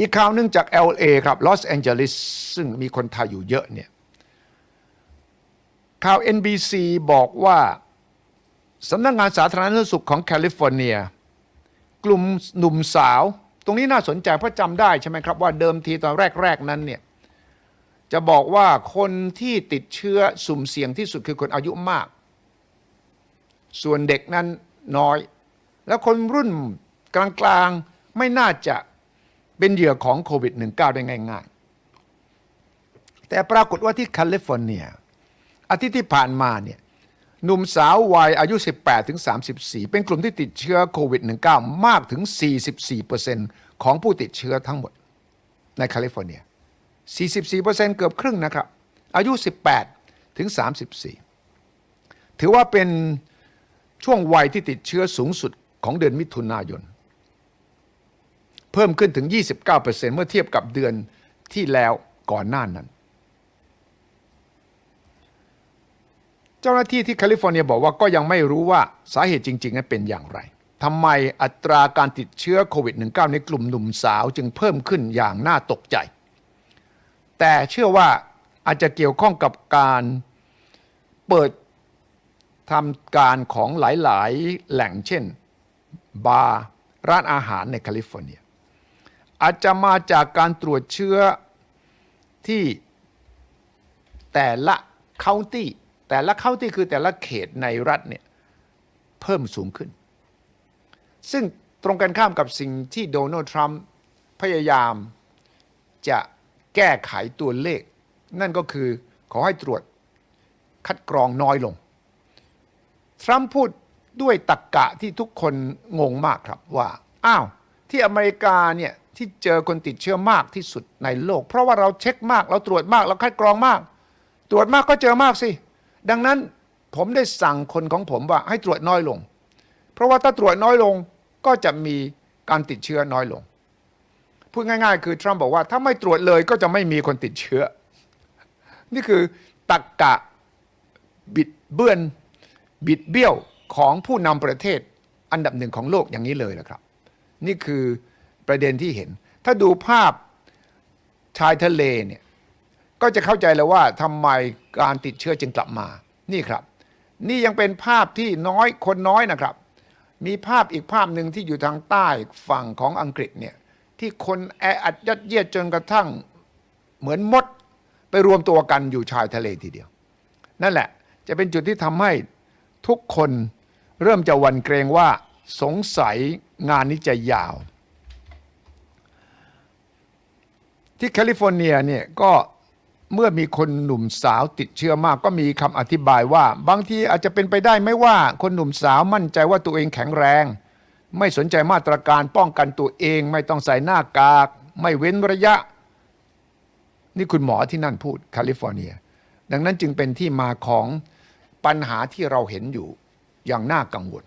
อีกข่าวหนึ่งจาก LA ครับลอสแองเจลิสซึ่งมีคนไทยอยู่เยอะเนี่ยข่าว NBC บอกว่าสำนักงงานสาธารณสุขของแคลิฟอร์เนีย กลุ่มหนุ่มสาว ตรงนี้น่าสนใจเพราะจำได้ใช่ไหมครับ ว่าเดิมทีตอนแรก ๆ นั้นเนี่ยจะบอกว่าคนที่ติดเชื้อสุ่มเสี่ยงที่สุดคือคนอายุมาก ส่วนเด็กนั้นน้อย แล้วคนรุ่นกลางๆไม่น่าจะ เป็นเหยื่อของโควิด -19 ได้ง่าย ๆ แต่ปรากฏว่าที่แคลิฟอร์เนียอาทิตย์ที่ผ่านมาเนี่ยหนุ่มสาววัยอายุ 18ถึง34 เป็นกลุ่มที่ติดเชื้อโควิด -19 มากถึง 44%ของผู้ติดเชื้อทั้งหมดในแคลิฟอร์เนีย 44%เกือบครึ่งนะครับ อายุ 18ถึง34 ถือว่าเป็นช่วงวัยที่ติดเชื้อสูงสุดของเดือนมิถุนายน เพิ่มขึ้นถึง 29%เมื่อเทียบกับเดือนที่แล้วก่อนหน้านั้น เจ้าหน้าที่ที่แคลิฟอร์เนียบอกว่าก็ยังไม่รู้ว่าสาเหตุจริงๆนั้นเป็นอย่างไรทำไมอัตราการติดเชื้อโควิด -19 ในกลุ่มหนุ่มสาวจึงเพิ่มขึ้นอย่างน่าตกใจ แต่เชื่อว่าอาจจะเกี่ยวข้องกับการเปิดทำการของหลายๆ แหล่งเช่น บาร์ร้านอาหารในแคลิฟอร์เนีย อาจจะมาจากการตรวจเชื้อที่แต่ละเคาน์ตี้แต่ละเคาน์ตี้คือแต่ละเขตในรัฐเนี่ยเพิ่มสูงขึ้น ซึ่งตรงกันข้ามกับสิ่งที่โดนัลด์ทรัมป์พยายามจะแก้ไขตัวเลข นั่นก็คือขอให้ตรวจคัดกรองน้อยลง ทรัมป์พูดด้วยตรกกะที่ทุกคนงงมากครับว่า อ้าว ที่อเมริกาเนี่ยที่เจอคนติดเชื้อมากที่สุดในโลก เพราะว่าเราเช็คมากเราตรวจมากเราคัดกรองมาก ตรวจมากก็เจอมากสิ ดังนั้นผมได้สั่งคนของผมว่าให้ตรวจน้อยลง เพราะว่าถ้าตรวจน้อยลงก็จะมีการติดเชื้อน้อยลงพูดง่าย ๆ คือทรัมป์บอกว่าถ้าไม่ตรวจเลยก็จะไม่มีคนติดเชื้อ นี่คือตักกะบิดเบือนบิดเบี้ยวของผู้นำประเทศอันดับหนึ่งของโลกอย่างนี้เลยนะครับ นี่คือประเด็นที่เห็น ถ้าดูภาพชายทะเลเนี่ยก็จะเข้าใจแล้วว่าทำไมการติดเชื้อจึงกลับมา นี่ครับ นี่ยังเป็นภาพที่น้อยคนน้อยนะครับ มีภาพอีกภาพหนึ่งที่อยู่ทางใต้ฝั่งของอังกฤษเนี่ยที่คนแออัดยัดเยียดจนกระทั่งเหมือนมดไปรวมตัวกันอยู่ชายทะเลทีเดียว นั่นแหละ จะเป็นจุดที่ทำให้ทุกคนเริ่มจะวันเกรงว่า สงสัยงานนี้จะยาว ที่แคลิฟอร์เนียเนี่ยก็เมื่อมีคนหนุ่มสาวติดเชื้อมากก็มีคำอธิบายว่า บางทีอาจจะเป็นไปได้ไม่ว่า คนหนุ่มสาวมั่นใจว่าตัวเองแข็งแรง ไม่สนใจมาตรการป้องกันตัวเอง ไม่ต้องใส่หน้ากาก ไม่เว้นระยะ นี่คุณหมอที่นั่นพูดแคลิฟอร์เนีย ดังนั้นจึงเป็นที่มาของปัญหาที่เราเห็นอยู่อย่างน่ากังวล